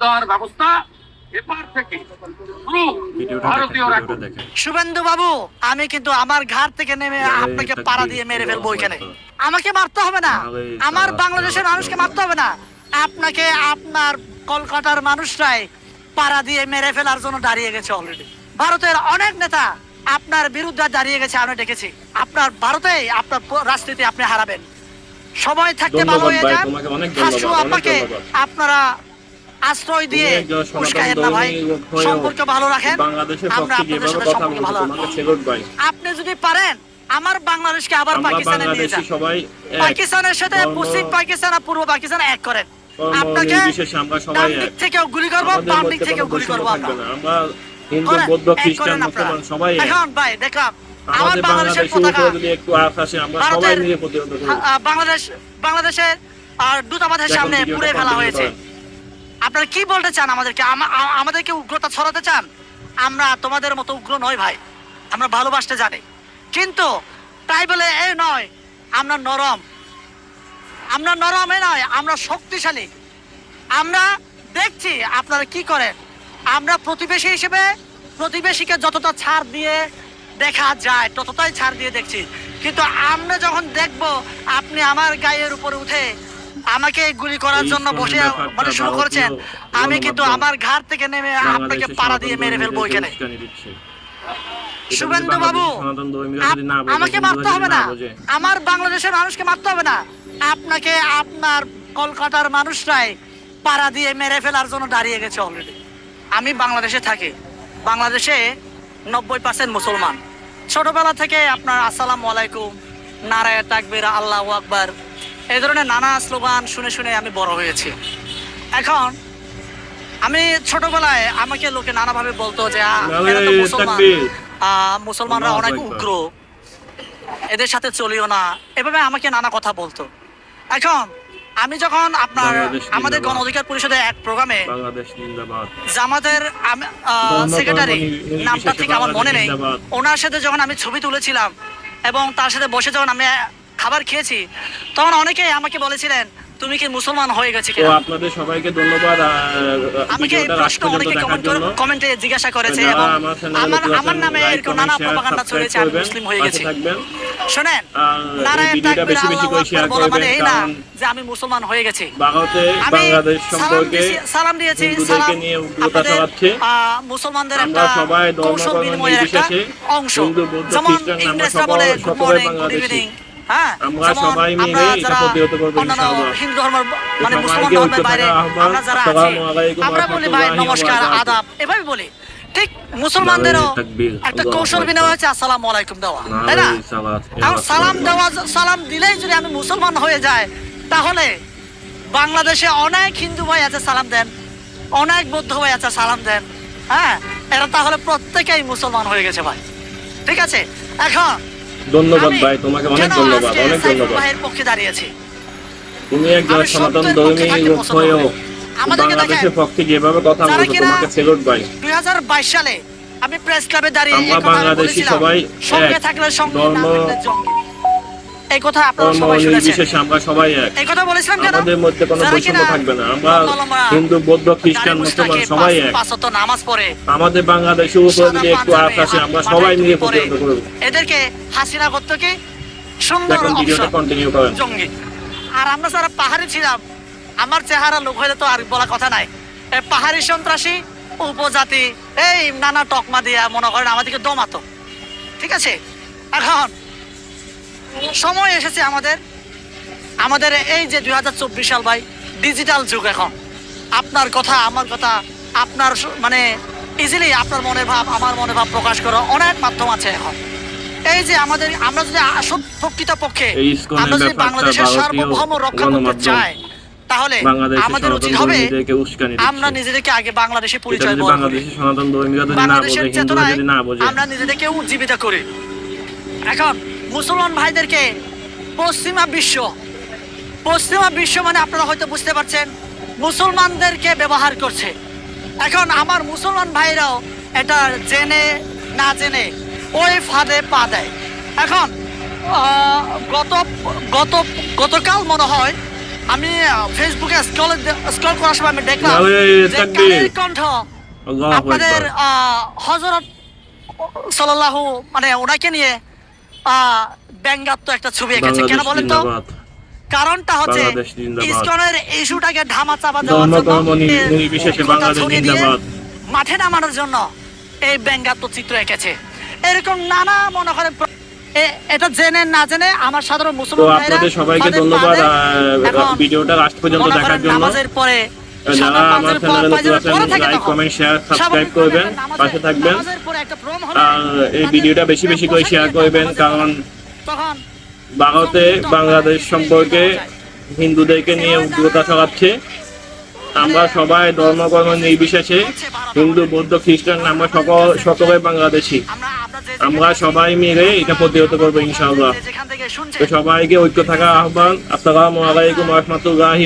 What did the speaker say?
দেওয়ার ব্যবস্থা শুভেন্দু বাবু আমি কিন্তু আমার ঘাট থেকে নেমে আপনাকে পাড়া দিয়ে মেরে ফেলব ওইখানে আমাকে মারতে হবে না। আমার বাংলাদেশের মানুষকে মারতে হবে না। আপনাকে আপনার কলকাতার মানুষরাই পাড়া দিয়ে মেরে ফেলার জন্য দাঁড়িয়ে গেছে অলরেডি ভারতের অনেক নেতা আপনার বিরুদ্ধে দাঁড়িয়ে গেছে আমি দেখেছি। আপনার ভারতে আপনার রাজনীতি আপনি হারাবেন। সময় থাকতে ভালো হয়ে যান। হাসু অনেক আপনারা আশ্রয় দিয়ে একজন না ভাই। সম্পর্ক ভালো রাখেন। আমরা আপনাদের সাথে কথা সম্পর্ক ভালো। আপনি যদি পারেন আমার বাংলাদেশকে আবার পাকিস্তানে নিয়ে যান। সবাই পাকিস্তানের সাথে পশ্চিম পাকিস্তান আর পূর্ব পাকিস্তান এক করেন। আপনাকে নির্বিশেষে আমরা সবাই ডান দিক থেকেও গুলি করব বাম দিক থেকেও গুলি বৈষম্য করব আমরা থাকবে না। আমরা। হিন্দু বৌদ্ধ খ্রিস্টান মুসলমান সবাই এখন ভাই দেখলাম আমার বাংলাদেশের পতাকা একটু আশ আমরা সবাই মিলে প্রতিরোধ করব। আ- আ- বাংলাদেশ বাংলাদেশের আর দূতাবাসের সামনে পুড়ে ফেলা হয়েছে। আপনারা কি বলতে চান আমাদেরকে? আমাদেরকে উগ্রতা ছড়াতে চান? আমরা তোমাদের মতো উগ্র নয় ভাই। আমরা ভালোবাসতে জানি। কিন্তু তাই বলে এ নয়, আমরা নরম। আমরা নরম এ নয়, আমরা শক্তিশালী। আমরা দেখছি আপনারা কি করেন। আমরা প্রতিবেশী হিসেবে প্রতিবেশীকে যতটা ছাড় দিয়ে দেখা যায়, ততটাই ছাড় দিয়ে দেখছি। কিন্তু আমরা যখন দেখব, আপনি আমার গায়ের উপরে উঠে আমাকে গুলি করার জন্য বসে মানে শুরু করেছেন। আমি কিন্তু আমার ঘাট থেকে নেমে আপনাকে পাড়া দিয়ে মেরে ফেলব যদি শুভেন্দু বাবু আমাকে মারতে হবে না আমার বাংলাদেশের মানুষকে মারতে হবে না। আপনাকে আপনার কলকাতার মানুষরাই পাড়া দিয়ে মেরে ফেলার জন্য দাঁড়িয়ে গেছে অলরেডি আমি বাংলাদেশে থাকি। বাংলাদেশে নব্বই পার্সেন্ট মুসলমান। ছোটবেলা থেকে আপনার আসসালামু আলাইকুম নারায় তাকবির আল্লাহ আকবার। এই ধরনের নানা স্লোগান শুনে শুনে আমি বড় হয়েছি। এখন আমি ছোটবেলায় আমাকে লোকে নানাভাবে বলতো যে মুসলমান। মুসলমানরা অনেক উগ্র। এদের সাথে চলিও না। এভাবে আমাকে নানা কথা বলতো। এখন আমি যখন আপনার আমাদের গণ অধিকার পরিষদের এক প্রোগ্রামে জামাতের সেক্রেটারি নামটা ঠিক আমার মনে নেই। ওনার সাথে যখন আমি ছবি তুলেছিলাম এবং তার সাথে বসে যখন আমি খাবার খেয়েছি। তখন অনেকেই আমাকে বলেছিলেন তুমি কি মুসলমান হয়ে গেছে কিনা? আপনাদের সবাইকে ধন্যবাদ আমাকে এই প্রশ্ন অনেকে কমেন্ট জন্য। কমেন্টে জিজ্ঞাসা করেছে এবং আমার আমার নামে এরকম নানা প্রপাগান্ডা ছড়িয়েছে আমি মুসলিম হয়ে গেছি। শোনেন নারায়ণ তাকবীর আল্লাহু আকবার বলা মানে এই না যে আমি মুসলমান হয়ে গেছি। আমি বাংলাদেশ সম্পর্কে সালাম দিয়েছি সালাম আপনাদের, মুসলমানদের একটা সবাই কৌশল বিনিময়ের একটা অংশ। যেমন ইংরেজরা বলে গুড মর্নিং গুড ইভিনিং। হ্যাঁ? আমরা সবাই মিলে এটা যারা প্রতিহত করব অন্যান্য ইনশাআল্লাহ। হিন্দু ধর্ম মানে মুসলমান ধর্মের বাইরে আমরা যারা আছি আমরা বলি ভাই নমস্কার আদাব। এভাবে বলি। ঠিক মুসলমানদেরও একটা আল্লাহু কৌশল বিনিময় হচ্ছে আসসালামু আলাইকুম দেওয়া তাই না? নারায়ে সালাত, এখন সালাম দেওয়া সালাম দিলেই যদি আমি মুসলমান হয়ে যায় তাহলে বাংলাদেশে অনেক হিন্দু ভাই আছে সালাম দেন অনেক বৌদ্ধ ভাই আছে সালাম দেন হ্যাঁ? এরা তাহলে প্রত্যেকেই মুসলমান হয়ে গেছে ভাই। ঠিক আছে? এখন ধন্যবাদ ভাই তোমাকে অনেক ধন্যবাদ অনেক ধন্যবাদ। ভাইয়ের পক্ষে দাঁড়িয়েছি। তুমি একজন সনাতন ধর্মী লোক হয়েও আমাদেরকে বাংলাদেশের পক্ষে যেভাবে কথা বলছো তোমাকে সেলুট ভাই। দুই হাজার বাইশ সালে আমি প্রেস ক্লাবে দাঁড়িয়ে আমরা এই কথা বাংলাদেশি বলেছিলাম, সবাই সঙ্গে এক। থাকলে সঙ্গে না ধর্ম- এই কথা আপনারা সবাই শুনেছেন। নির্বিশেষে আমরা সবাই এক। এই কথা বলেছিলাম কেন? আমাদের মধ্যে কোনো বৈষম্য থাকবে না। আমরা হিন্দু বৌদ্ধ খ্রিস্টান মুসলমান সবাই এক। পাঁচ ওয়াক্ত নামাজ পড়ে। আমাদের বাংলাদেশের উপরে যদি একটু আসে আমরা সবাই মিলে প্রতিরোধ করব। এদেরকে হাসিনা করতো কি? সুন্দর ভিডিওটা কন্টিনিউ করেন। জঙ্গি। আর আমরা যারা পাহাড়ি ছিলাম আমার চেহারা লোক হইলে তো আর বলা কথা নাই। পাহাড়ি সন্ত্রাসী উপজাতি এই নানা টকমা দিয়া মনে করেন আমাদেরকে দমাতো। ঠিক আছে? এখন সময় এসেছে আমাদের আমাদের এই যে দুই হাজার চব্বিশ সাল ভাই ডিজিটাল যুগ এখন। আপনার কথা আমার কথা আপনার মানে ইজিলি আপনার মনের ভাব আমার মনের ভাব প্রকাশ করা অনেক মাধ্যম আছে এখন। এই যে আমাদের আমরা যদি প্রকৃত পক্ষে আমরা যদি বাংলাদেশের সার্বভৌম রক্ষা করতে চাই তাহলে আমাদের উচিত হবে আমরা নিজেদেরকে আগে বাংলাদেশে পরিচয় বাংলাদেশের চেতনায় আমরা নিজেদেরকে উজ্জীবিত করি। এখন মুসলমান ভাইদেরকে পশ্চিমা বিশ্ব পশ্চিমা বিশ্ব মানে আপনারা হয়তো বুঝতে পারছেন মুসলমানদেরকে ব্যবহার করছে। এখন আমার মুসলমান ভাইরাও এটা জেনে না জেনে ওই ফাঁদে পা দেয়। এখন গত গত গতকাল মনে হয় আমি ফেসবুকে স্ক্রল স্ক্রল করার সময় আমি দেখলাম যে। কানের কণ্ঠ আপনাদের হযরত সাল্লাল্লাহু মানে ওনাকে নিয়ে ব্যঙ্গাত্ম একটা ছবি এঁকেছে। কেন বলেন তো? কারণটা হচ্ছে ইসকনের ইস্যুটাকে ধামা চাপা দেওয়ার জন্য। মাঠে নামানোর জন্য এই ব্যঙ্গাত্ম চিত্র এঁকেছে। এরকম নানা মনে করেন এটা জেনে না জেনে আমার সাধারণ মুসলমান সবাইকে ধন্যবাদ। ভিডিওটা লাস্ট পর্যন্ত দেখার জন্য নামাজের পরে যারা আমার পাঞ্জাবির চ্যানেলে পর- নতুন আছেন লাইক কমেন্ট শেয়ার সাবস্ক্রাইব করবেন পাশে থাকবেন। আর এই ভিডিওটা বেশি বেশি করে শেয়ার করবেন কারণ ভারতে বাংলাদেশ সম্পর্কে হিন্দুদেরকে নিয়ে উগ্রতা ছড়াচ্ছে। আমরা সবাই ধর্মকর্ম নির্বিশেষে হিন্দু বৌদ্ধ খ্রিস্টান আমরা সকল সকলে বাংলাদেশি। আমরা সবাই মিলে এটা প্রতিহত করব ইনশাআল্লাহ। তো সবাইকে ঐক্য থাকা আহ্বান। আসসালামু আলাইকুম রহমতুল্লাহি